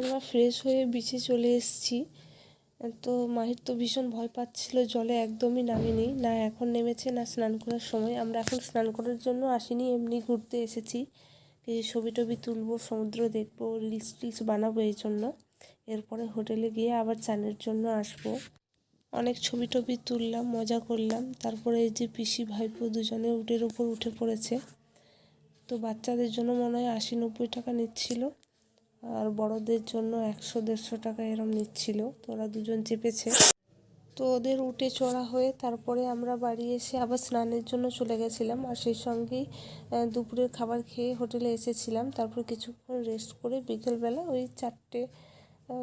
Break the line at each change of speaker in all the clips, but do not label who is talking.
আমরা ফ্রেশ হয়ে বিচে চলে এসেছি। তো মাহির তো ভীষণ ভয় পাচ্ছিল, জলে একদমই নামেনি, না এখন নেমেছে, না স্নান করার সময়। আমরা এখন স্নান করার জন্য আসিনি, এমনি ঘুরতে এসেছি। কিছু ছবি টবি তুলবো, সমুদ্র দেখব রিলস টিলস বানাবো এই জন্য। এরপরে হোটেলে গিয়ে আবার চানের জন্য আসব। অনেক ছবি টবি তুললাম, মজা করলাম। তারপরে এই যে পিসি ভাইপো দুজনে উটের উপর উঠে পড়েছে। তো বাচ্চাদের জন্য মনে হয় আশি নব্বই টাকা নিচ্ছিল। আর বড়দের জন্য একশো, দেড়শো টাকা এরম নিচ্ছিল। তো ওরা দুজন চেপেছে। তো ওদের উঠে চড়া হয়ে তারপরে আমরা বাড়ি এসে আবার স্নানের জন্য চলে গেছিলাম। আর সেই সঙ্গেই দুপুরের খাবার খেয়ে হোটেলে এসেছিলাম। তারপর কিছুক্ষণ রেস্ট করে বিকেলবেলা ওই চারটে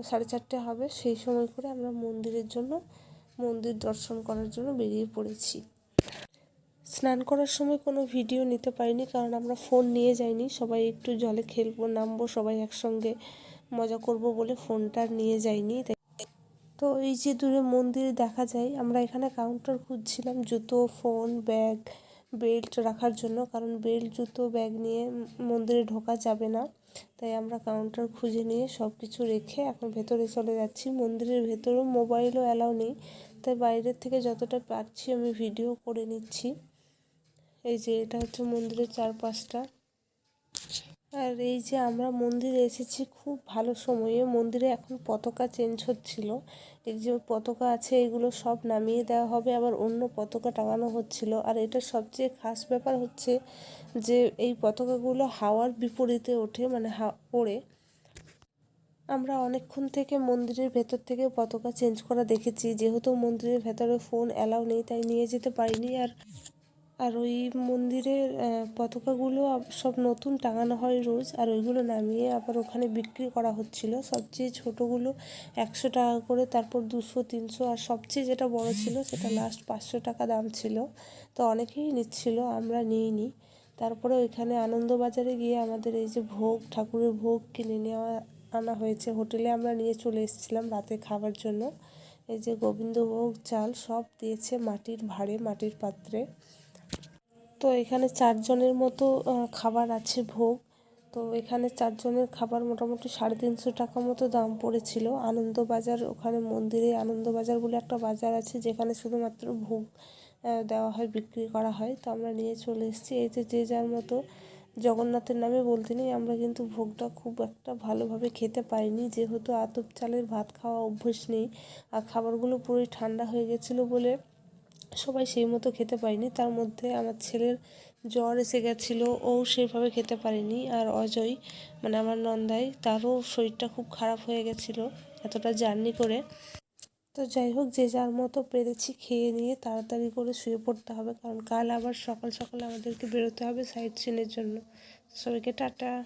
সাড়ে চারটে হবে। সেই সময় করে আমরা মন্দিরের জন্য, মন্দির দর্শন করার জন্য বেরিয়ে পড়েছি। স্নান করার সময় কোনো ভিডিও নিতে পারিনি, কারণ আমরা ফোন নিয়ে যাইনি। সবাই একটু জলে খেলব, নামবো, সবাই একসঙ্গে মজা করব বলে ফোনটা নিয়ে যাইনি। তো এই যে দূরে মন্দির দেখা যায়, আমরা এখানে কাউন্টার খুঁজছিলাম জুতো ফোন ব্যাগ বেল্ট রাখার জন্য, কারণ বেল্ট জুতো ব্যাগ নিয়ে মন্দিরে ঢোকা যাবে না। তাই আমরা কাউন্টার খুঁজে নিয়ে সব কিছু রেখে এখন ভেতরে চলে যাচ্ছি। মন্দিরের ভেতরেও মোবাইলও অ্যালাউ নেই, তাই বাইরের থেকে যতটা পারছি আমি ভিডিও করে নিচ্ছি। এই যে এটা হচ্ছে মন্দিরের চারপাশটা। আর এই যে আমরা মন্দিরে এসেছি খুব ভালো সময়ে। মন্দিরে এখন পতাকা চেঞ্জ হচ্ছিল। এই যে পতাকা আছে, এগুলো সব নামিয়ে দেওয়া হবে। আবার অন্য পতাকা টাঙানো হচ্ছিল। আর এটা সবচেয়ে খাস ব্যাপার হচ্ছে যে এই পতাকাগুলো হাওয়ার বিপরীতে ওঠে মানে হা, ওড়ে। আমরা অনেকক্ষণ থেকে মন্দিরের ভেতর থেকে পতাকা চেঞ্জ করা দেখেছি। যেহেতু মন্দিরের ভেতরে ফোন অ্যালাউ নেই, তাই নিয়ে যেতে পারিনি। আর আর ওই মন্দিরের পতাকাগুলো সব নতুন টাঙানো হয় রোজ, আর ওইগুলো নামিয়ে আবার ওখানে বিক্রি করা হচ্ছিল। সবচেয়ে ছোটোগুলো একশো টাকা করে, তারপর দুশো, তিনশো, আর সবচেয়ে যেটা বড় ছিল সেটা লাস্ট পাঁচশো টাকা দাম ছিল। তো অনেকেই নিচ্ছিল, আমরা নিইনি। তারপরে ওইখানে আনন্দবাজারে গিয়ে আমাদের এই যে ভোগ, ঠাকুরের ভোগ কিনে নেওয়া, আনা হয়েছে। হোটেলে আমরা নিয়ে চলে এসেছিলাম রাতে খাবার জন্য। এই যে গোবিন্দভোগ চাল সব দিয়েছে মাটির ভাড়ে, মাটির পাত্রে। তো এখানে চারজনের মতো খাবার আছে ভোগ। তো এখানে চারজনের খাবার মোটামুটি সাড়ে তিনশো টাকা মতো দাম পড়েছিল। আনন্দবাজার, ওখানে মন্দিরে আনন্দবাজার বলে একটা বাজার আছে, যেখানে শুধুমাত্র ভোগ দেওয়া হয়, বিক্রি করা হয়। তো আমরা নিয়ে চলে এসেছি। এই যে যে যার মতো জগন্নাথের নামে বলতে নেই, আমরা কিন্তু ভোগটা খুব একটা ভালোভাবে খেতে পারিনি। যেহেতু আতপ চালের ভাত খাওয়া অভ্যেস নেই, আর খাবারগুলো পুরোই ঠান্ডা হয়ে গেছিল বলে সবাই সেই মতো খেতে পারিনি। তার মধ্যে আমার ছেলের জ্বর এসে গেছিল, ও সেইভাবে খেতে পারেনি। আর অজয় মানে আমার নন্দাই, তারও শরীরটা খুব খারাপ হয়ে গেছিল এতটা জার্নি করে। তো যাই হোক, যে যার মতো পেরেছি খেয়ে নিয়ে তাড়াতাড়ি করে শুয়ে পড়তে হবে। কারণ কাল আবার সকাল সকাল আমাদেরকে বেরোতে হবে সাইট সিনের জন্য। সবাইকে টাটা।